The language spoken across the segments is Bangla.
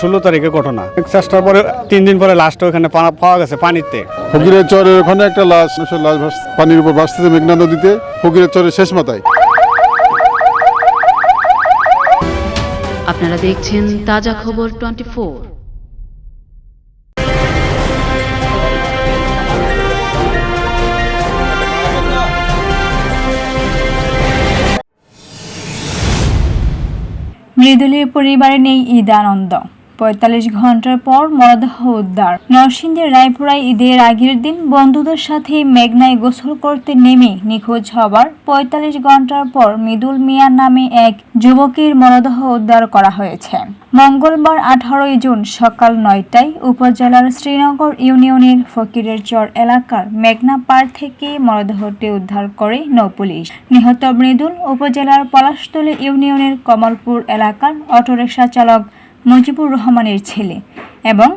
ষোলো তারিখে ঘটনা। চেষ্টার পরে তিন দিন পরে লাস্ট ওখানে পাওয়া গেছে পানিতে। ফকিরের চরের ওখানে একটা লাশ লাশ পানির উপর ভাসতেছে মেঘনা নদীতে ফকিরের চরের শেষ মাথায়। আপনারা দেখছেন তাজা খবর টোয়েন্টি মৃদুলির পরিবারে নেই ঈদানন্দ ৪৫ ঘণ্টার পর মরদেহ উদ্ধার। নরসিংদীর রায়পুরায় ঈদের আগের দিন বন্ধুদের সাথে মেঘনায় গোসল করতে নেমে নিখোঁজ হবার ৪৫ ঘণ্টার পর মৃদুল মিয়া নামে এক যুবকের মরদেহ উদ্ধার করা হয়েছে। মঙ্গলবার আঠারোই জুন সকাল নয়টায় উপজেলার শ্রীনগর ইউনিয়নের ফকিরের চর এলাকার মেঘনা পার থেকে মরদেহটি উদ্ধার করে নৌপুলিশ। নিহত মৃদুল উপজেলার পলাশতলী ইউনিয়নের কমলপুর এলাকার অটোরিকশা চালক মুজিবুর রহমানের ছেলে এবং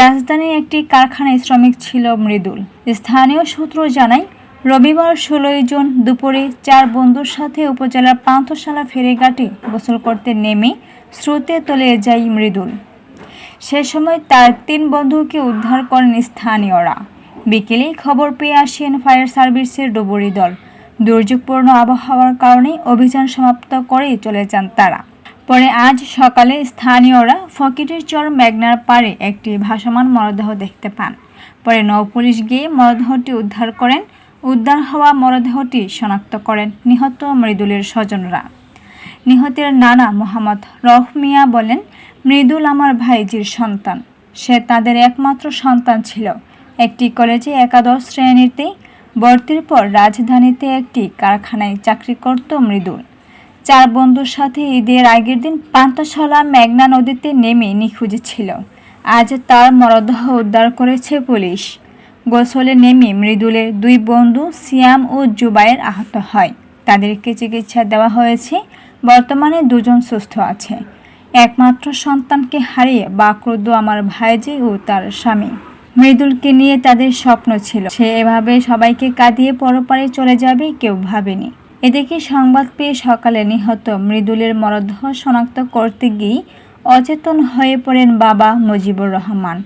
রাজধানীর একটি কারখানায় শ্রমিক ছিল মৃদুল। স্থানীয় সূত্র জানায়, রবিবার ষোলোই জুন দুপুরে চার বন্ধুর সাথে উপজেলার পান্থশালা ফেরিঘাটে গোসল করতে নেমে স্রোতে তলে যায় মৃদুল। সে সময় তার তিন বন্ধুকে উদ্ধার করেন স্থানীয়রা। বিকেলে খবর পেয়ে আসেন ফায়ার সার্ভিসের ডুবুরি দল। দুর্যোগপূর্ণ আবহাওয়ার কারণে অভিযান সমাপ্ত করে চলে যান তারা। পরে আজ সকালে স্থানীয়রা ফকিরের চর মেঘনার পাড়ে একটি ভাসমান মরদেহ দেখতে পান। পরে নৌপুলিশ গিয়ে মরদেহটি উদ্ধার করেন। উদ্ধার হওয়া মরদেহটি শনাক্ত করেন নিহত মৃদুলের স্বজনরা। নিহতের নানা মোহাম্মদ রফ মিয়া বলেন, মৃদুল আমার ভাইজির সন্তান। সে তাদের একমাত্র সন্তান ছিল। একটি কলেজে একাদশ শ্রেণীতে ভর্তির পর রাজধানীতে একটি কারখানায় চাকরি করত মৃদুল। চার বন্ধুর সাথে ঈদের আগের দিন পান্তাশালা মেঘনা নদীতে নেমে নিখোঁজ ছিল। আজ তার মরদেহ উদ্ধার করেছে পুলিশ। গোসলে নেমে মৃদুলের দুই বন্ধু সিয়াম ও জুবাইর আহত হয়। তাদেরকে চিকিৎসা দেওয়া হয়েছে। বর্তমানে দুজন সুস্থ আছে। একমাত্র সন্তানকে হারিয়ে বাক্রুদ্ধ আমার ভাইজি ও তার স্বামী। মৃদুলকে নিয়ে তাদের স্বপ্ন ছিল। সে এভাবে সবাইকে কাঁদিয়ে পরপারে চলে যাবে কেউ ভাবেনি। এদিকে সংবাদ পেয়ে সকালে নিহত মৃদুলের মরদেহ শনাক্ত করতে গিয়ে অচেতন হয়ে পড়েন বাবা মুজিবুর রহমান।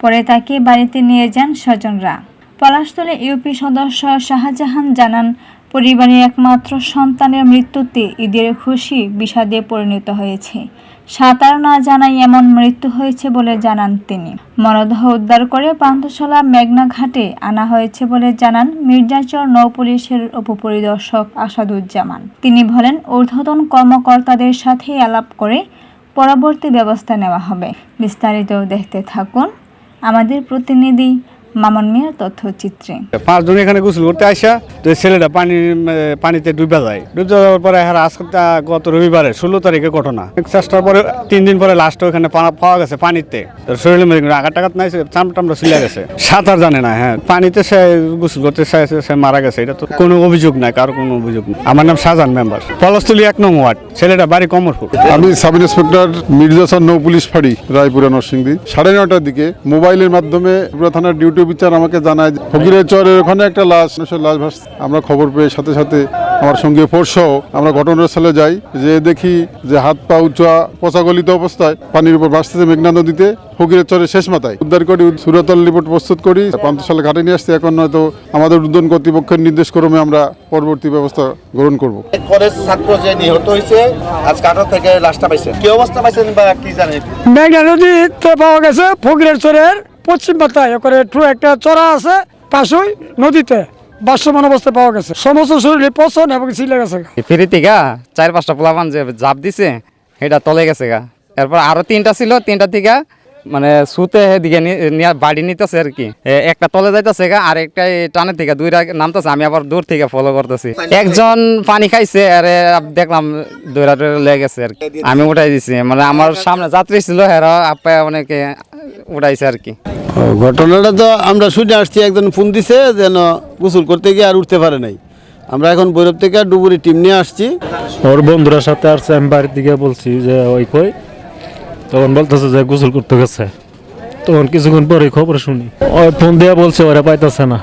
পরে তাকে বাড়িতে নিয়ে যান স্বজনরা। পলাশতলে ইউপি সদস্য শাহজাহান জানান, পরিবারের একমাত্র সন্তানের মৃত্যুতে ঈদের খুশি বিষাদে পরিণত হয়েছে। সাঁতার না জানাই এমন মৃত্যু হয়েছে বলে জানান তিনি। মরদেহ উদ্ধার করে পান্থশালা মেঘনা ঘাটে আনা হয়েছে বলে জানান মির্জাচর নৌ পুলিশের উপপরিদর্শক আসাদুজ্জামান। তিনি বলেন, ঊর্ধ্বতন কর্মকর্তাদের সাথে আলাপ করে পরবর্তী ব্যবস্থা নেওয়া হবে। বিস্তারিত দেখতে থাকুন আমাদের প্রতিনিধি মামন মিয়ার তথ্যচিত্রে। পাঁচজন এখানে গোসল করতে আসা তো ছেলেটা পানি পানিতে ডুবে যায়। ডুবে যাওয়ার পরে হ্যাঁ আজকে তা- গত রবিবারে ষোলো তারিখে ঘটনা। চেষ্টার পরে তিন দিন পরে লাস্ট ওখানে পাওয়া গেছে পানিতে। শরীরে মধ্যে আঘাত টাঘাত নাই চাম টামটা ছিলে গেছে। সাঁতার জানে না হ্যাঁ। পানিতে সে গোসল করতে সে সে মারা গেছে এটা তো কোনো অভিযোগ নাই কারও কোনো অভিযোগ নেই। আমার নাম শাহজাহান মেম্বার। পলস্থলী এক নং ওয়ার্ড ছেলেটা বাড়ি কমরপুর আমি সাব ইন্সপেক্টর মির্জাসান নৌ পুলিশ ফাঁড়ি রায়পুরা নরসিংদী। সাড়ে নটার দিকে মোবাইলের মাধ্যমে থানার ডিউটি বিচার আমাকে জানায় যে ফকিরের চরের ওখানে একটা লাশ মানুষের লাশ ভাস আমরা খবর পেয়ে সাথে সাথে আমার সঙ্গে ফোর্স আমরা ঘটনাস্থলে যাই। যে দেখি যে হাত পা উঁচা পচাগলিত অবস্থায় পানির উপর ভাসতেছে মেঘনা নদীতে ফকিরের চরের শেষ মাথায়। উদ্ধার করি সুরাতল রিপোর্ট প্রস্তুত করি। পান্থশালা ঘাটে নিয়ে আসতে এখন হয়তো আমাদের উদ্যান কর্তৃপক্ষের নির্দেশ ক্রমে আমরা পরবর্তী ব্যবস্থা গ্রহণ করব। কলেজ ছাত্র যে নিহত হয়েছে আজ কাঠর থেকে লাশটা পাইছেন কি অবস্থা পাইছেন বা কি জানেন? মেঘনা নদীতে পাওয়া গেছে ফকিরের চরের পশ্চিম পাতায় করে একটু চড়া আছে, পাশই নদীতে বাসমান অবস্থায় পাওয়া গেছে। সমস্ত শরীরে পচন এবং ছিলে গেছে ফিরি গা, চার পাঁচটা পোলাপান যে জাপ দিছে সেটা তলে গেছে গা। এরপর আরও তিনটা ছিল, তিনটা থেকে মানে সুতে দিকে নিয়ে বাড়ি নিতেছে আর কি। একটা তলে যাইতেছে গা আর একটা টানের থেকে দুইটা নামতেছে আমি আবার দূর থেকে ফলো করতেছি। একজন পানি খাইছে আরে দেখলাম দৌড়া দৌড়া লেগে গেছে আর কি। আমি উঠাই দিছি মানে আমার সামনে যাত্রী ছিল হেরা আপা অনেকে উঠাইছে আর কি। ঘটনাটা তো আমরা শুনে আসছি একজন ফোন দিছে যেন গোসল করতে গিয়ে আর উঠতে পারে নাই। আমরা এখন বৈরব থেকে ডুবুরি টিম নিয়ে আসছি। ওর বন্ধুরা সাথে আসছে আমি বাড়ির দিকে বলছি যে ওই কই? তখন বলতেছে যে গোসল করতে গেছে। তখন কিছুক্ষণ পরে খবর শুনি। ফোন দিয়ে বলছে, ওরা পাইতেছে না।